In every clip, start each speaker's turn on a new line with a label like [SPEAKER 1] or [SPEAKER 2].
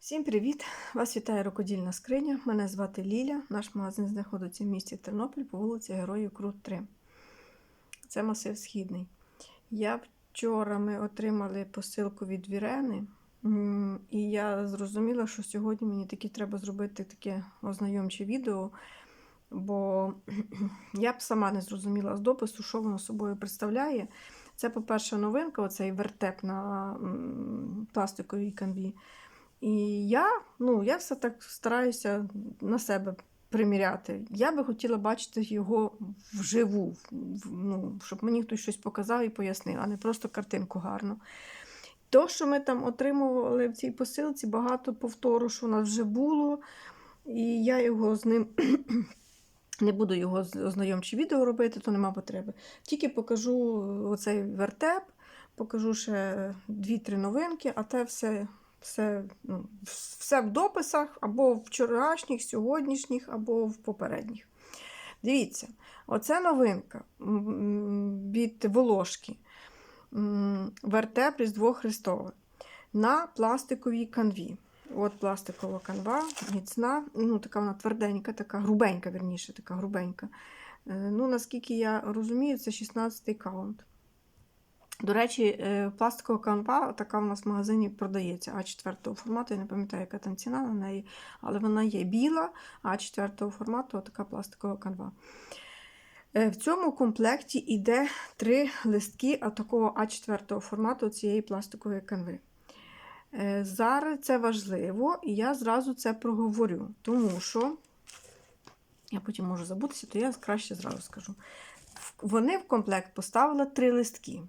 [SPEAKER 1] Всім привіт! Вас вітає рукодільна скриня. Мене звати Ліля. Наш магазин знаходиться в місті Тернопіль по вулиці Героїв Крут 3. Це масив Східний. Я вчора ми отримали посилку від Вірени, і я зрозуміла, що сьогодні мені таки треба зробити таке ознайомче відео, бо я б сама не зрозуміла з допису, що воно собою представляє. Це, по-перше, новинка, оцей вертеп на пластиковій канві. І я, ну, я все так стараюся на себе приміряти. Я би хотіла бачити його вживу, ну, щоб мені хтось щось показав і пояснив, а не просто картинку гарну. То, що ми там отримували в цій посилці, багато повтору, що у нас вже було, і я його з ним. Не буду його ознайомче відео робити, то нема потреби. Тільки покажу оцей вертеп, покажу ще дві-три новинки, а те все все, ну, все в дописах або в вчорашніх, сьогоднішніх, або в попередніх. Дивіться, оце новинка від Волошки. Вертеп Різдво Христове на пластиковій канві. От пластикова канва, міцна, ну така вона тверденька, така грубенька, верніше, така грубенька. Е, Ну, наскільки я розумію, це 16-й каунт. До речі, е, пластикова канва така в нас в магазині продається А4 формату. Я не пам'ятаю, яка там ціна на неї, але вона є біла, А4 формату така пластикова канва. Е, В цьому комплекті йде три листки а такого А4 формату цієї пластикової канви. Е, Зараз це важливо, і я зразу це проговорю, тому що я потім можу забутися, то я краще зразу скажу. Вони в комплект поставили три листки.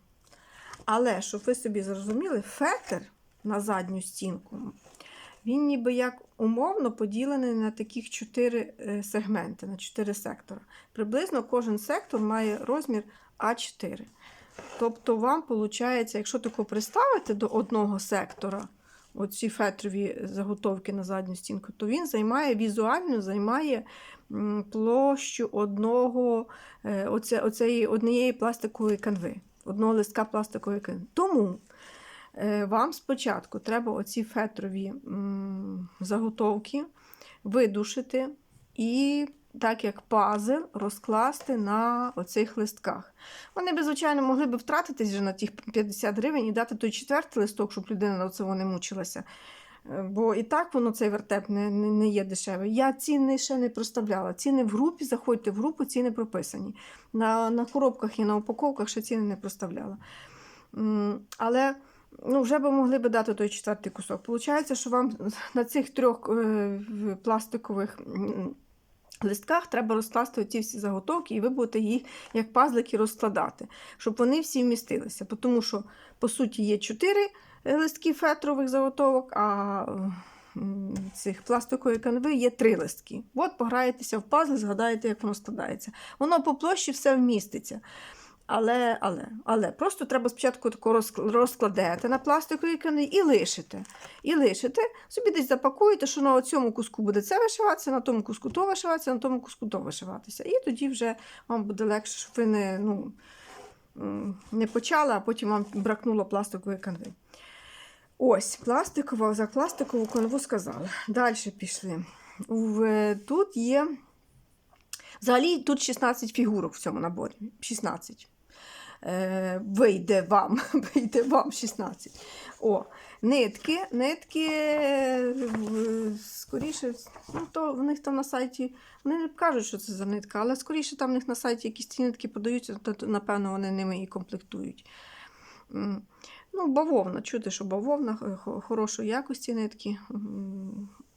[SPEAKER 1] Але, щоб ви собі зрозуміли, фетр на задню стінку, він ніби як умовно поділений на таких чотири е, сегменти, на чотири сектора. Приблизно кожен сектор має розмір А4. Тобто, вам виходить, якщо тако приставити до одного сектора оці фетрові заготовки на задню стінку, то він займає візуально займає площу одного, е, оце, оцеї, однієї пластикової канви одного листка пластикової канви. Тому е, вам спочатку треба оці фетрові заготовки видушити і, так як пазл, розкласти на оцих листках. Вони б, звичайно, могли б втратитись вже на тих 50 гривень і дати той четвертий листок, щоб людина на цього не мучилася. Бо і так воно цей вертеп не, не, не є дешевий. Я ціни ще не проставляла. Ціни в групі, заходьте в групу, ціни прописані. На, на коробках і на упаковках ще ціни не проставляла. Але ну, вже би могли би дати той четвертий кусок. Получається, що вам на цих трьох е, пластикових листках треба розкласти ці всі заготовки, і ви будете їх як пазлики розкладати, щоб вони всі вмістилися. Тому що, по суті, є чотири листки фетрових заготовок, а цих пластикової канви є три листки. От пограєтеся в пазл, згадаєте, як воно складається. Воно по площі все вміститься. Але, але, але просто треба спочатку тако розкладете на пластиковій канві і лишите. І лишите, собі десь запакуєте, що на цьому куску буде це вишиватися, на тому куску то вишиватися, на тому куску то вишиватися. І тоді вже вам буде легше, щоб ви не, ну, не почали, а потім вам бракнуло пластикової канви. Ось, пластикова, за пластикову канву сказали. Далі пішли. В, тут є. Взагалі тут 16 фігурок в цьому наборі. 16. Е, вийде вам, вийде вам 16. О, нитки, нитки, е, скоріше, ну, то в них там на сайті, вони не кажуть, що це за нитка, але скоріше там в них на сайті якісь ці нитки подаються, то, напевно, вони ними і комплектують. Ну, бавовна, чути, що бавовна хорошої якості нитки.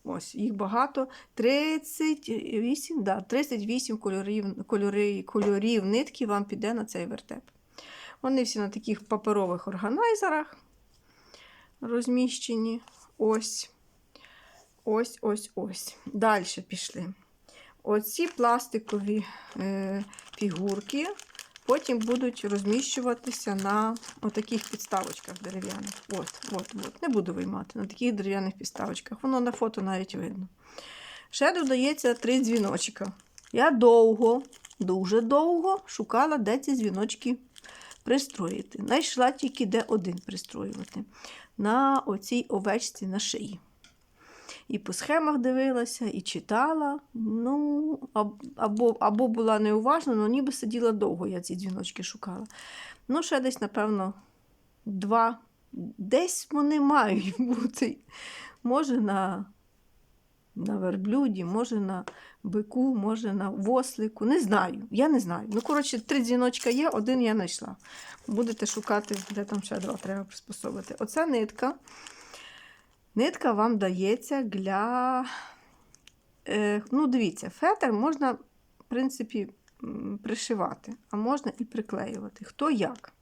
[SPEAKER 1] Ось, їх багато. 38, да, 38 кольорів, кольори, кольорів нитки вам піде на цей вертеп. Вони всі на таких паперових органайзерах розміщені. Ось. Ось, ось, ось. Далі пішли. Оці пластикові е, фігурки потім будуть розміщуватися на отаких підставочках дерев'яних. От, от, от. Не буду виймати на таких дерев'яних підставочках. Воно на фото навіть видно. Ще додається три дзвіночка. Я довго, дуже довго шукала, де ці дзвіночки пристроїти. Знайшла тільки де один пристроювати. На оцій овечці на шиї. І по схемах дивилася, і читала. Ну, або, або була неуважна, але ніби сиділа довго, я ці дзвіночки шукала. Ну, ще десь, напевно, два. Десь вони мають бути. Може, на, на верблюді, може на бику, може на вослику. Не знаю. Я не знаю. Ну, коротше, три дзвіночка є, один я знайшла. Будете шукати, де там ще два треба приспособити. Оця нитка. Нитка вам дається для. Е, ну, дивіться, фетр можна, в принципі, пришивати, а можна і приклеювати. Хто як.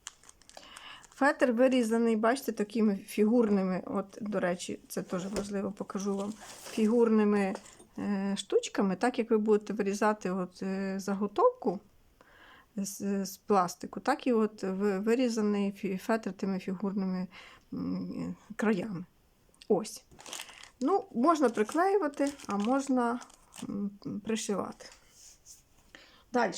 [SPEAKER 1] Фетр вирізаний, бачите, такими фігурними, от, до речі, це теж важливо, покажу вам, фігурними е, штучками, так як ви будете вирізати от, е, заготовку з, з пластику, так і от вирізаний фетр тими фігурними краями. Ось. Ну, можна приклеювати, а можна пришивати. Далі.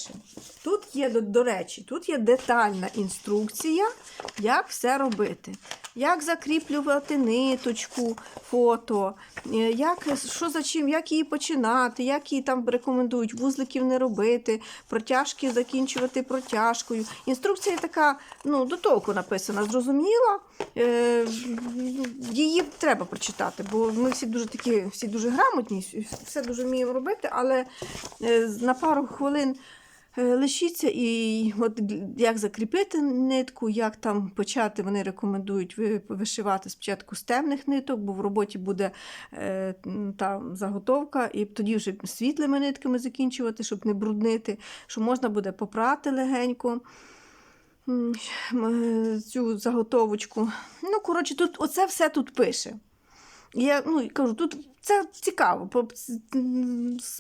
[SPEAKER 1] Тут є, до, речі, тут є детальна інструкція, як все робити. Як закріплювати ниточку, фото, е, як, що за чим, як її починати, як її там рекомендують, вузликів не робити, протяжки закінчувати протяжкою. Інструкція така ну, до толку написана, зрозуміла. Е, її треба прочитати, бо ми всі дуже такі, всі дуже грамотні, все дуже вміємо робити, але е, на пару хвилин лишіться і от як закріпити нитку, як там почати, вони рекомендують вишивати спочатку з темних ниток, бо в роботі буде е, м, та заготовка, і тоді вже світлими нитками закінчувати, щоб не бруднити, що можна буде попрати легенько. Цю заготовочку. Ну, коротше, тут оце все тут пише. Я ну, кажу, тут це цікаво, по-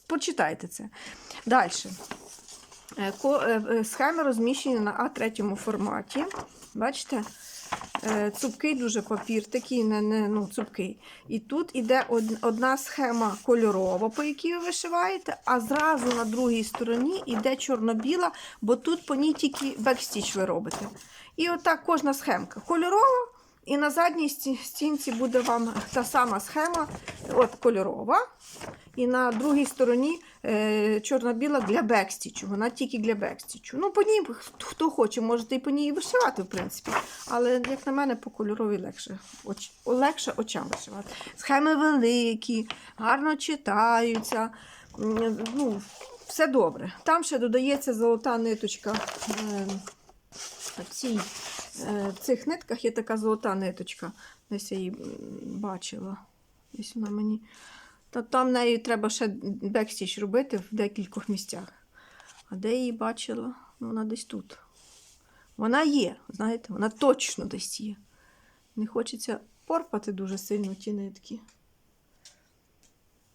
[SPEAKER 1] почитайте це. Далі. Е, е, е, Схеми розміщені на А3 форматі. Бачите? Цупкий дуже папір, такий не, не ну, цупкий. І тут іде одна схема кольорова, по якій ви вишиваєте, а зразу на другій стороні йде чорно-біла, бо тут по ній тільки бекстіч ви робите. І отак кожна схемка кольорова, і на задній стінці буде вам та сама схема, от кольорова. І на другій стороні е, чорно-біла для бекстічу. Вона тільки для бекстічу. Ну, по ній хто- хоче, можете і по ній вишивати, в принципі. Але, як на мене, по кольоровій легше, оч, легше очам вишивати. Схеми великі, гарно читаються. Ну, все добре. Там ще додається золота ниточка. Е, в цій, е, в цих нитках є така золота ниточка. Десь я її бачила. Десь вона мені. Та там нею треба ще бекстіч робити в декількох місцях. А де її бачила? Ну, Вона десь тут. Вона є, знаєте, вона точно десь є. Не хочеться порпати дуже сильно ті нитки.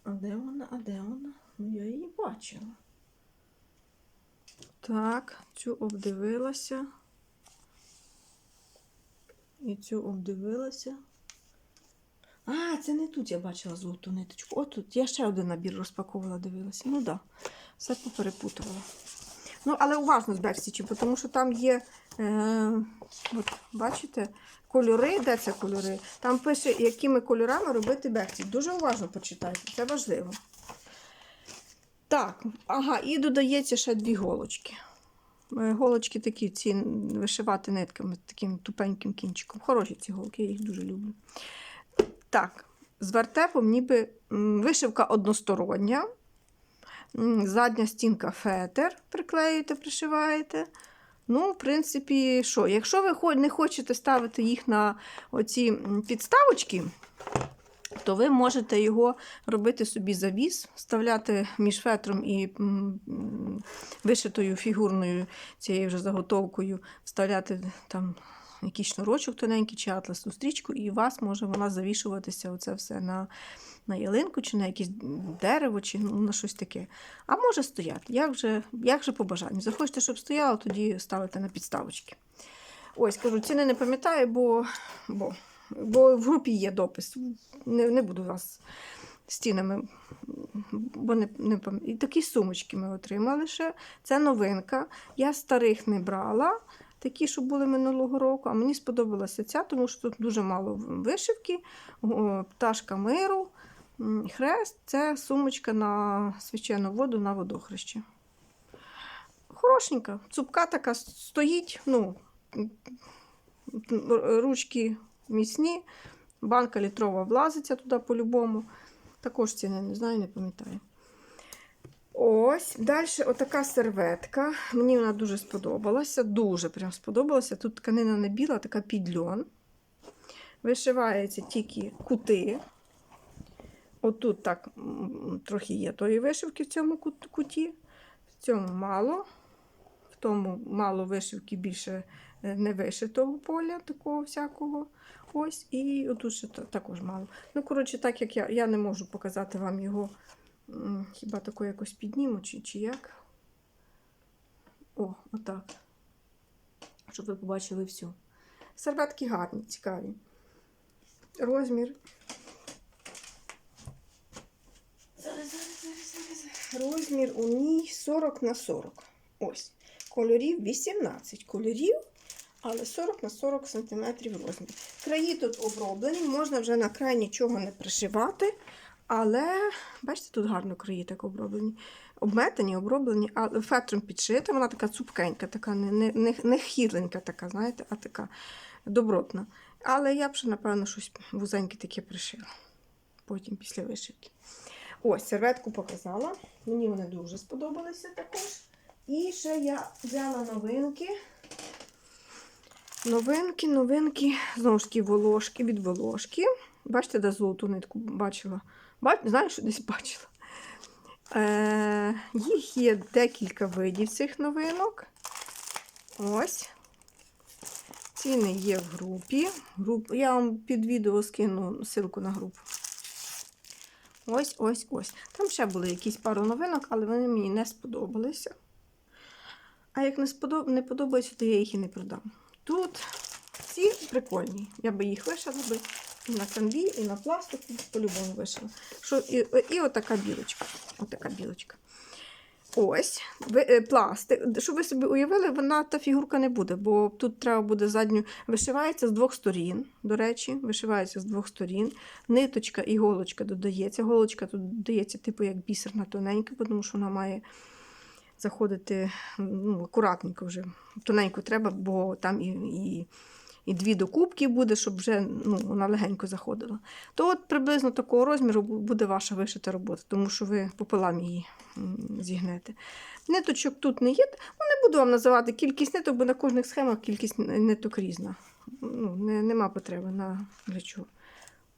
[SPEAKER 1] А де вона? А де вона? Ну, я її бачила. Так, цю обдивилася. І цю обдивилася. А, це не тут я бачила золоту ниточку. От тут я ще один набір розпаковувала, дивилася. Ну так, да, все поперепутувала. Ну, але уважно з бекстічі, тому що там є, е, от, бачите, кольори, де це кольори? Там пише, якими кольорами робити бекстіч. Дуже уважно почитайте, це важливо. Так, ага, і додається ще дві голочки. Е, Голочки такі, ці вишивати нитками, таким тупеньким кінчиком. Хороші ці голки, я їх дуже люблю. Так, з вертепом ніби вишивка одностороння. Задня стінка фетер приклеюєте, пришиваєте. Ну, в принципі, що? Якщо ви не хочете ставити їх на оці підставочки, то ви можете його робити собі завіс, вставляти між фетром і вишитою фігурною цією вже заготовкою, вставляти там якийсь шнурочок тоненький чи атласну стрічку, і у вас може вона завішуватися оце все на, на ялинку, чи на якесь дерево, чи ну, на щось таке. А може стояти, як вже, як вже по бажанню. Захочете, щоб стояло, тоді ставите на підставочки. Ось, кажу, ціни не пам'ятаю, бо, бо, бо в групі є допис. Не, не буду вас стінами, бо не, не пам- І такі сумочки ми отримали ще. Це новинка. Я старих не брала, такі, що були минулого року, а мені сподобалася ця, тому що тут дуже мало вишивки, пташка миру. Хрест це сумочка на священну воду на водохрещі. Хорошенька, цупка така стоїть, ну, ручки міцні, банка літрова влазиться туди по-любому. Також ціни не знаю, не пам'ятаю. Ось, далі отака серветка. Мені вона дуже сподобалася. Дуже прям сподобалася. Тут тканина не біла, така під льон. Вишиваються тільки кути. Отут так трохи є тої вишивки в цьому куті. В цьому мало. В тому мало вишивки більше е, не вишитого поля, такого всякого. Ось, і отут ще також мало. Ну, коротше, так як я, я не можу показати вам його, хіба тако якось підніму, чи, чи як. О, отак. Щоб ви побачили всю. Серветки гарні, цікаві. Розмір. Розмір у ній 40 на 40. Ось. Кольорів 18 кольорів, але 40 на 40 см розмір. Краї тут оброблені, можна вже на край нічого не пришивати. Але, бачите, тут гарно краї так оброблені. Обметані, оброблені, але фетром підшита. Вона така цупкенька, така не, не, не, хірленька, така, знаєте, а така добротна. Але я б ще, напевно, щось вузеньке таке пришила. Потім після вишивки. Ось, серветку показала. Мені вони дуже сподобалися також. І ще я взяла новинки. Новинки, новинки. Знову ж таки, волошки від волошки. Бачите, де золоту нитку бачила? Бач... Знаєш, що десь бачила. Е... Їх є декілька видів цих новинок. Ось. Ціни є в групі. Груп... Я вам під відео скину ссылку на групу. Ось, ось, ось. Там ще були якісь пару новинок, але вони мені не сподобалися. А як не, сподоб... не подобається, то я їх і не продам. Тут ці прикольні. Я би їх вишила би на канві, і на пластику, по-любому вишила. Що, і, і отака білочка. Отака білочка. Ось, е, пластик. Щоб ви собі уявили, вона та фігурка не буде, бо тут треба буде задню. Вишивається з двох сторін. До речі, вишивається з двох сторін. Ниточка і голочка додається. Голочка тут додається, типу, як бісерна тоненька, тому що вона має заходити ну, акуратненько вже. Тоненько треба, бо там і, і, і дві докупки буде, щоб вже ну, вона легенько заходила. То от приблизно такого розміру буде ваша вишита робота, тому що ви пополам її зігнете. Ниточок тут не є. Ну, не буду вам називати кількість ниток, бо на кожних схемах кількість ниток різна. Ну, не, нема потреби на для чого.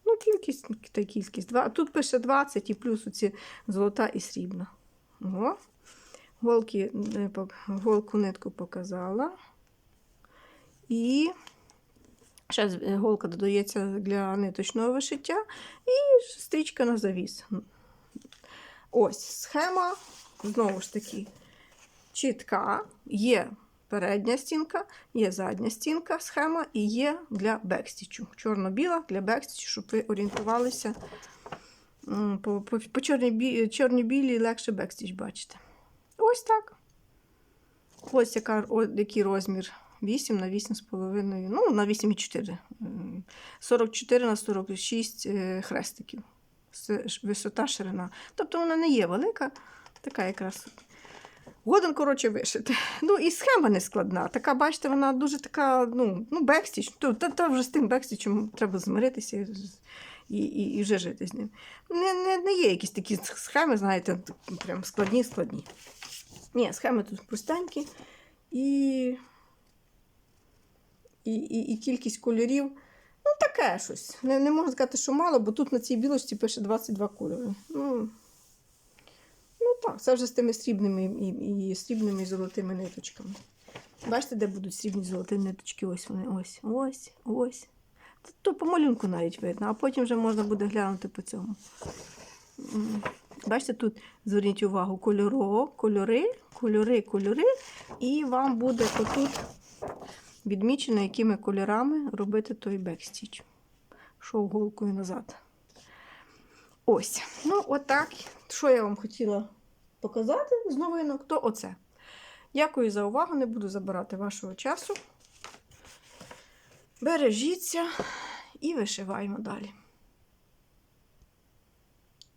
[SPEAKER 1] Ну, кількість та кількість. Два. Тут пише 20 і плюс оці золота і срібна. О. Голки, е, голку нитку показала. І е, голка додається для ниточного вишиття. І стрічка на завіс. Ось схема, знову ж таки, чітка. Є передня стінка, є задня стінка, схема і є для бекстічу. Чорно-біла для бекстічу, щоб ви орієнтувалися. По, по, по чорні-білій легше бекстіч бачите. Ось так. Ось яка, який розмір. 8 на 8,5, ну, на 8,4. М, 44 на 46 е, хрестиків. Це висота, ширина. Тобто вона не є велика, така якраз. Годен, коротше, вишити. Ну і схема не складна. Така, бачите, вона дуже така, ну, ну бекстіч. То, то вже з тим бекстічем треба змиритися і, і, і вже жити з ним. Не, не, не є якісь такі схеми, знаєте, прям складні, складні. Ні, схеми тут простенькі. І, і, і, і кількість кольорів. Ну, таке щось. Не, не можна сказати, що мало, бо тут на цій білості пише 22 кольори. Ну, ну так, це вже з тими срібними і, і срібними і золотими ниточками. Бачите, де будуть срібні золоті ниточки? Ось вони. Ось, ось, ось. То, то по малюнку навіть видно, а потім вже можна буде глянути по цьому. Бачите, тут зверніть увагу, кольоро, кольори, кольори, кольори, і вам буде отут відмічено, якими кольорами робити той бекстіч. Шов голкою назад. Ось. Ну, отак. Що я вам хотіла показати з новинок, то оце. Дякую за увагу, не буду забирати вашого часу. Бережіться і вишиваємо далі.